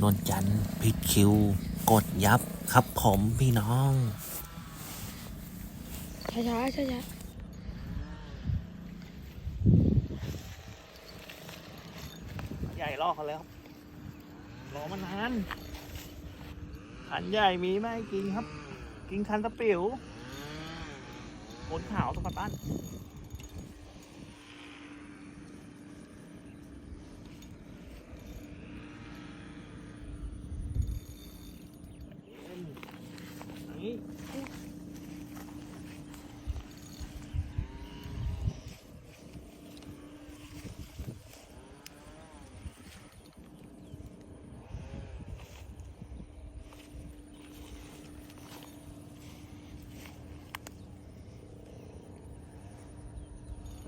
นวลจันทร์ผิดคิว กดยับครับผมพี่น้อง ช้าช้าช้าช้าใหญ่รอเขาแล้วครับรอมานานขันใหญ่มีไหมกินครับ กินคันตะเปิ๋วขนขาวสปาร์ตันอันนี้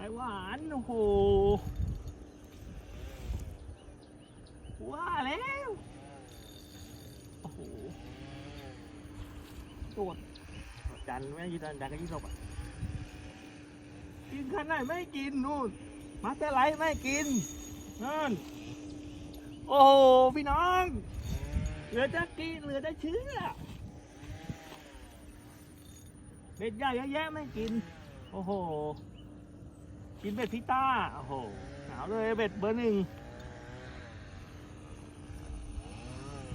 ไต้หวาน โอ้โห ว่าแล้ว โอ้โหตรวจจันไม่ยืนจันจันก็ยี่สบอะกินขนาดไม่กินนู่น มาแต่ไรไม่กินนั่น โอ้โห พี่น้อง เหลือจะกินเหลือจะเชื่อเบ็ดใหญ่เยอะแยะไม่กิน โอ้โห กินเบ็ดพิต้า โอ้โห หนาวเลยเบ็ดเบอร์หนึ่ง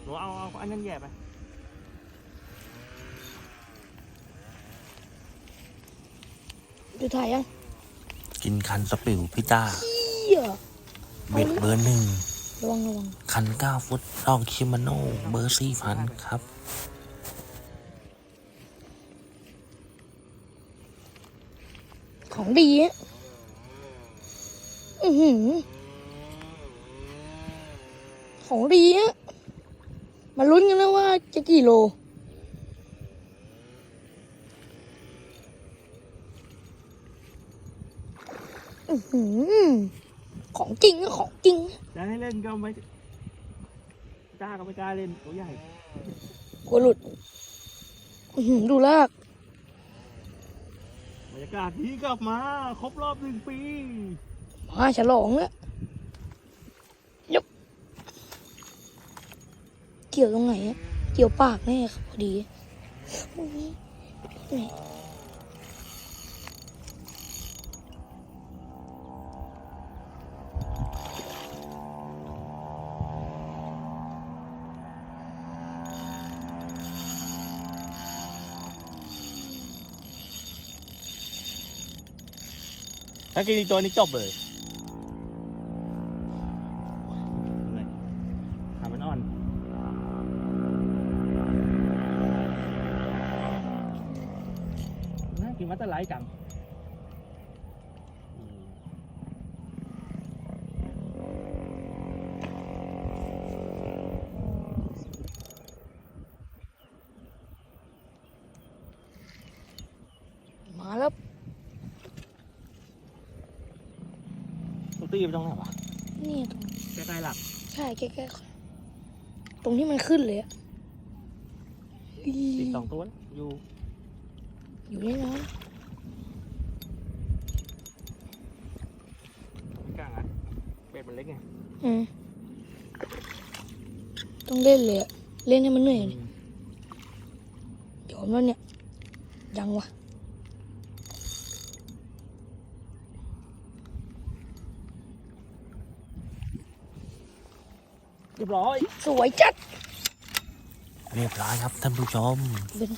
หนูเอาเอาอันนั้นแย่ไปดูถ่ายยังกินคันสปิวพี่ต้า เหี้ยเบ็ดเบอร์หนึ่ง ระวังระวังคันเก้าฟุตลองชิมาโน่เบอร์สี่พันครับ ของดีอะ อือหือของดีอะมาลุ้นกันนะว่าจะกี่โล อือหือของจริงอะของจริง จะให้เล่นก็ไม่กล้าก็ไม่กล้าเล่นตัวใหญ่กลัวหลุด อือหือดูลาก บรรยากาศนี้กลับมา ครบรอบหนึ่งปี มาฉลองแล้วยกเกี่ยวตรงไหนเกี่ยวปากแน่ครับพอดีถ้ากินอีกตัวนี้จบเลยขามันอ่อน น่ากินมัตเตอร์ไลท์จังอืมมาแล้วตุ๊กตี้ไปตรงไหนวะนี่ตรงใกล้ๆหลักใช่ใกล้ๆตรงที่มันขึ้นเลยอะ อีติดสองตัวนะ อยู่อยู่นี่นะไม่กลางอะเบ็ดมันเล็กไงอืมต้องเล่นเลยอะเล่นให้มันเหนื่อยดิยอมแล้วเนี่ย ยังวะเรียบร้อย สวยจัด เรียบร้อยครับท่านผู้ชม เป็น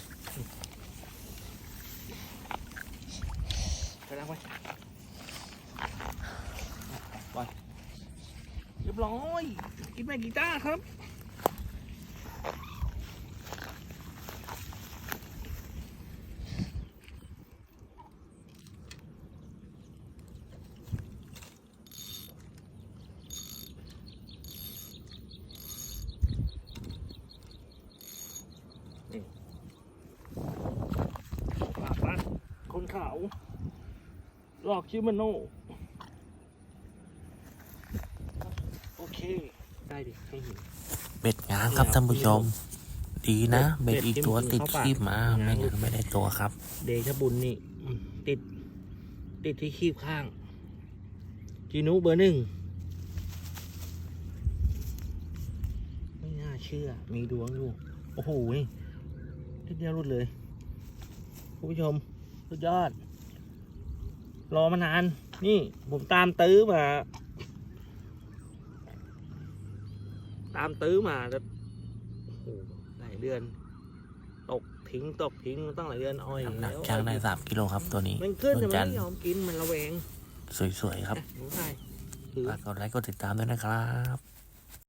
ไป แล้วไปไปเรียบร้อยกินแม่กีตาร์ครับปากนะคนขาว ลอกชิมาโนโอเค ได้ดิให้เห็น เบ็ดง้างครับท่านผู้ชม ดีนะ เบ็ดอีกตัวติดคีบมาไม่งั้นไม่ได้ตัวครับ เดชบุญนี่อืมติด ติดที่คีบข้าง จีนุเบอร์หนึ่งไม่ง่ายเชื่อ มีดวงอยู่โอ้โหทีเดียวรุดเลยคุณผู้ชม สุดยอด รอมานาน นี่ผมตามตื้อมา ตามตื้อมาแล้วโอ้โหหลายเดือน ตกทิ้งตกทิ้งมันต้องหลายเดือนอ้อยน้ำหนักแล้วช่างได้สามกิโลครับตัวนี้มันขึ้นนแต่วลมันจันทไม่ร์ยอมกินมันระแวง สวยๆครับอะหนูชายถือฝากกดไลค์กดติดตามด้วยนะครับ